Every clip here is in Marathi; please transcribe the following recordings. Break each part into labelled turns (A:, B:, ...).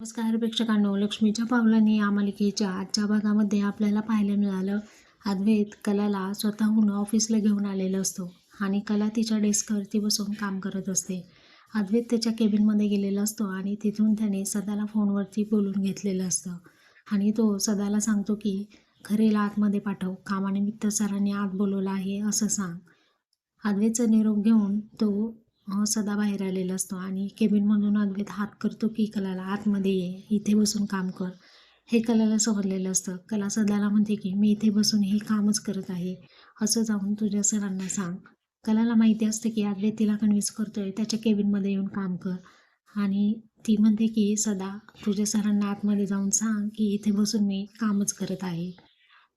A: नमस्कार प्रेक्षकांनो. लक्ष्मीच्या पावलांनी या मालिकेच्या आजच्या भागामध्ये आपल्याला पाहायला मिळालं अद्वैत कलाला स्वतःहून ऑफिसला घेऊन आलेला असतो आणि कला तिच्या डेस्कवरती बसून काम करत असते. अद्वैत त्याच्या केबिनमध्ये गेलेला असतो आणि तिथून त्याने सदाला फोनवरती बोलून घेतलेलं असतं आणि तो सदाला सांगतो की खरेला आतमध्ये पाठव कामानिमित्त सरांनी आत बोलवलं आहे असं सांग. अद्वैतचा निरोप घेऊन तो सदा बाहेर आलेला असतो आणि केबिनमधून अद्वैत हात करतो की कलाला आतमध्ये ये इथे बसून काम कर. हे कलाला समजलेलं असतं. कला सदाला म्हणते की मी इथे बसून हे कामच करत आहे. असं जाऊन तुझ्या सरांना सांग. कलाला माहिती असते की अद्वैत तिला कन्व्हिन्स करतोय त्याच्या केबिनमध्ये येऊन काम कर. आणि ती म्हणते की सदा तुझ्या सरांना आतमध्ये जाऊन सांग की इथे बसून मी कामच करत आहे.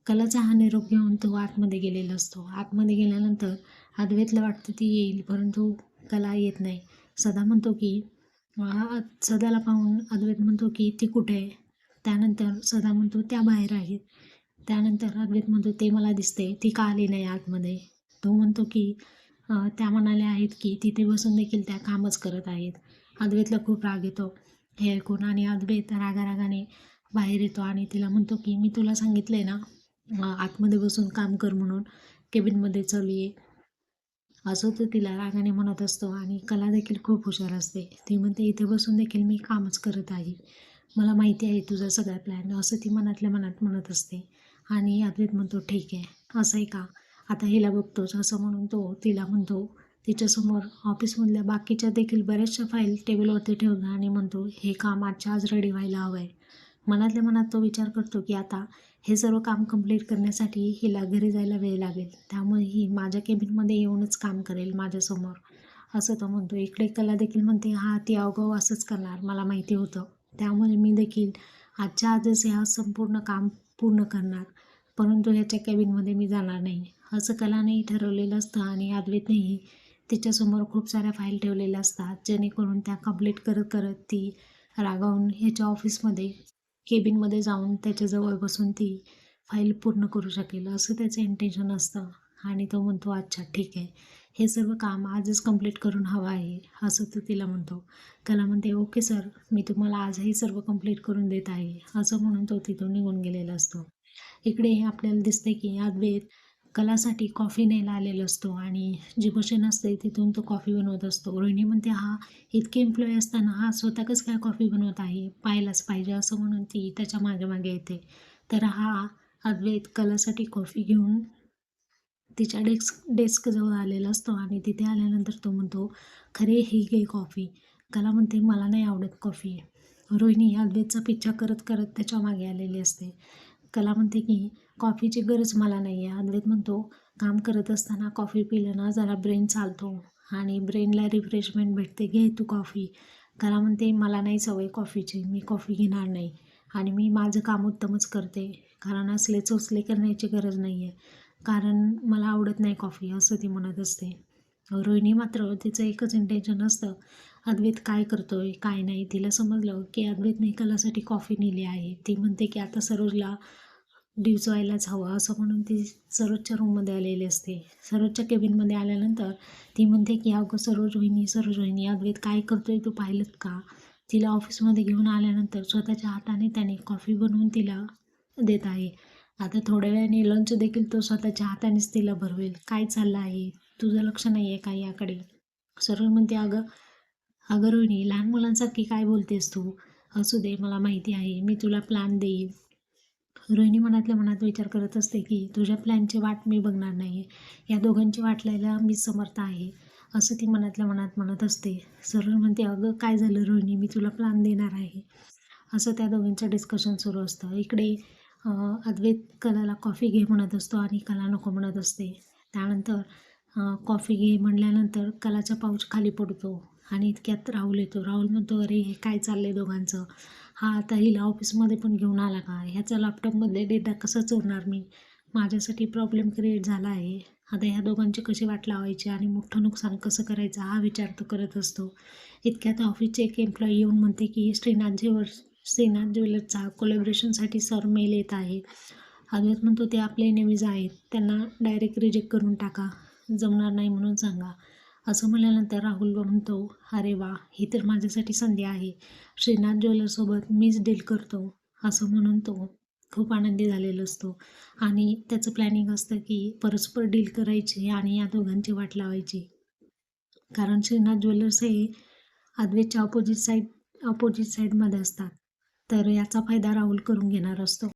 A: कलाचा हा निरोप घेऊन तो आतमध्ये गेलेला असतो. आतमध्ये गेल्यानंतर अद्वैतला वाटतं ती येईल परंतु कला येत नाही. सदा म्हणतो की सदाला पाहून अद्वैत म्हणतो की ती कुठे आहे? त्यानंतर सदा म्हणतो त्या बाहेर आहेत त्यानंतर अद्वैत म्हणतो ते मला दिसते. ती का आली नाही आतमध्ये? तो म्हणतो की त्या म्हणाल्या आहेत की तिथे बसून देखील त्या कामच करत आहेत. अद्वैतला खूप राग येतो हे ऐकून आणि अद्वैत रागारागाने बाहेर येतो आणि तिला म्हणतो की मी तुला सांगितलं आहे ना आतमध्ये बसून काम कर म्हणून. केबिनमध्ये चल ये. असं तो तिला रागाने म्हणत असतो आणि कला देखील खूप हुशार असते. ती म्हणते इथे बसून देखील मी कामच करत आहे. मला माहिती आहे तुझा सगळा प्लॅन असं ती मनातल्या मनात म्हणत असते. आणि अद्वैत म्हणतो ठीक आहे. असं आहे का? आता हिला बघतोच असं म्हणून तो तिला म्हणतो. तिच्यासमोर ऑफिसमधल्या बाकीच्या देखील बऱ्याचशा फाईल टेबलवरती ठेवला आणि म्हणतो हे काम आजच्या आज रेडी व्हायला हवं आहे मनातल्या मनात तो विचार करतो की आता हे सर्व काम कंप्लीट करण्यासाठी हिला घरी जायला वेळ लागेल. त्यामुळे ही माझ्या केबिनमध्ये येऊनच काम करेल माझ्यासमोर. असं तो म्हणतो. इकडे कला देखील म्हणते हा ती अवगाव असंच करणार मला माहिती होतं. त्यामुळे मी देखील आजच्या आजच ह्या संपूर्ण काम पूर्ण करणार. परंतु ह्याच्या केबिनमध्ये मी जाणार नाही. असं कलानेही ठरवलेलं असतं आणि अद्वैतनेही तिच्यासमोर खूप साऱ्या फाईल ठेवलेल्या असतात जेणेकरून त्या कंप्लीट करत करत ती रागावून ह्याच्या ऑफिसमध्ये केबिनमध्ये जाऊन त्याच्याजवळ बसून ती फाईल पूर्ण करू शकेल असं त्याचं इंटेन्शन असतं. आणि तो म्हणतो अच्छा ठीक आहे. हे सर्व काम आजच कंप्लीट करून हवं आहे. असं तो तिला म्हणतो. कला म्हणते ओके सर मी तुम्हाला आजही सर्व कंप्लीट करून देत आहे. असं म्हणून तो तिथून निघून गेलेला असतो. इकडे आपल्याला दिसते की अद्वैत कलासाठी कॉफी न्यायला आलेला असतो आणि जी मशीन असते तिथून तो कॉफी बनवत असतो. रोहिणी म्हणते हा इतके एम्प्लॉई असताना हा स्वतः काय कॉफी बनवत आहे? पाहायलाच पाहिजे असं म्हणून ती त्याच्यामागे मागे येते. तर हा अद्वैत कलासाठी कॉफी घेऊन तिच्या डेस्क डेस्कजवळ आलेला असतो आणि तिथे आल्यानंतर तो म्हणतो खरे ही घे कॉफी कला म्हणते मला नाही आवडत कॉफी रोहिणी अद्वैतचा पिच्छा करत करत त्याच्यामागे आलेली असते. कला म्हणते की कॉफीची गरज मला नाही आहे अद्वैत म्हणतो काम करत असताना कॉफी पिलं ना जरा ब्रेन चालतो आणि ब्रेनला रिफ्रेशमेंट भेटते. घे तू कॉफी. कला म्हणते मला नाही सवय कॉफीची मी कॉफी घेणार नाही आणि मी माझं काम उत्तमच करते. कारण असले चोचले करण्याची गरज नाही आहे कारण मला आवडत नाही कॉफी असं ती म्हणत असते. रोहिणी मात्र तिचं एकच इंटेन्शन असतं अद्वैत काय करतोय काय नाही? तिला समजलं की अद्वैतने कलासाठी कॉफी नेली आहे. ती म्हणते की आता सरोजला डिवचवायलाच हवं. असं म्हणून ती सरोजच्या रूममध्ये आलेली असते. सरोजच्या केबिनमध्ये आल्यानंतर ती म्हणते की अगं सरोज वहिनी सरोज वहिनी अद्वैत काय करतोय तू पाहिलं का? तिला ऑफिसमध्ये घेऊन आल्यानंतर स्वतःच्या हाताने त्याने कॉफी बनवून तिला देत आहे. आता थोड्या वेळाने लंच देखील तो स्वतःच्या हातानेच तिला भरवेल. काय चाललं आहे? तुझं लक्ष नाही आहे का याकडे? सरोज म्हणते अगं अगं रोहिणी लहान मुलांसारखी काय बोलतेस तू? असू दे मला माहिती आहे. मी तुला प्लॅन देईन. रोहिणी मनातल्या मनात विचार करत असते की तुझ्या प्लॅनची वाट मी बघणार नाही या दोघांची वाट लायला मी समर्थ आहे असं ती मनातल्या मनात म्हणत असते. सरळ म्हणते अगं काय झालं रोहिणी? मी तुला प्लॅन देणार आहे. असं त्या दोघांचं डिस्कशन सुरू असतं. इकडे अद्वैत कलाला कॉफी घे म्हणत असतो आणि कला नको म्हणत असते. त्यानंतर कॉफी घे म्हणल्यानंतर कलाचा पाऊच खाली पडतो. आणि इतक्यात राहुल येतो. राहुल म्हणतो अरे हे काय चाललंय दोघांचं? हा आता हिला ऑफिसमध्ये पण घेऊन आला का? ह्याचा लॅपटॉपमध्ये डेटा कसा चोरणार मी? माझ्यासाठी प्रॉब्लेम क्रिएट झाला आहे. आता ह्या दोघांची कशी वाट लावायची आणि मोठं नुकसान कसं करायचं हा विचार तो करत असतो. इतक्यात ऑफिसचे एक एम्प्लॉई येऊन म्हणते की श्रीनाथ ज्वेलर श्रीनाथ ज्वेलरचा कोलॅबरेशनसाठी सर मेल येत आहे. अद्वैत म्हणतो ते आपले नेहमीच आहेत. त्यांना डायरेक्ट रिजेक्ट करून टाका. जमणार नाही म्हणून सांगा. असं म्हणल्यानंतर राहुल म्हणतो अरे वा ही तर माझ्यासाठी संधी आहे. श्रीनाथ ज्वेलर्ससोबत मीच डील करतो असं म्हणून तो खूप आनंदी झालेला असतो. आणि त्याचं प्लॅनिंग असतं की परस्पर डील करायची आणि या दोघांची वाट लावायची. कारण श्रीनाथ ज्वेलर्स हे अद्वैतच्या ऑपोजिट साईड ऑपोजिट साईडमध्ये असतात. तर याचा फायदा राहुल करून घेणार असतो.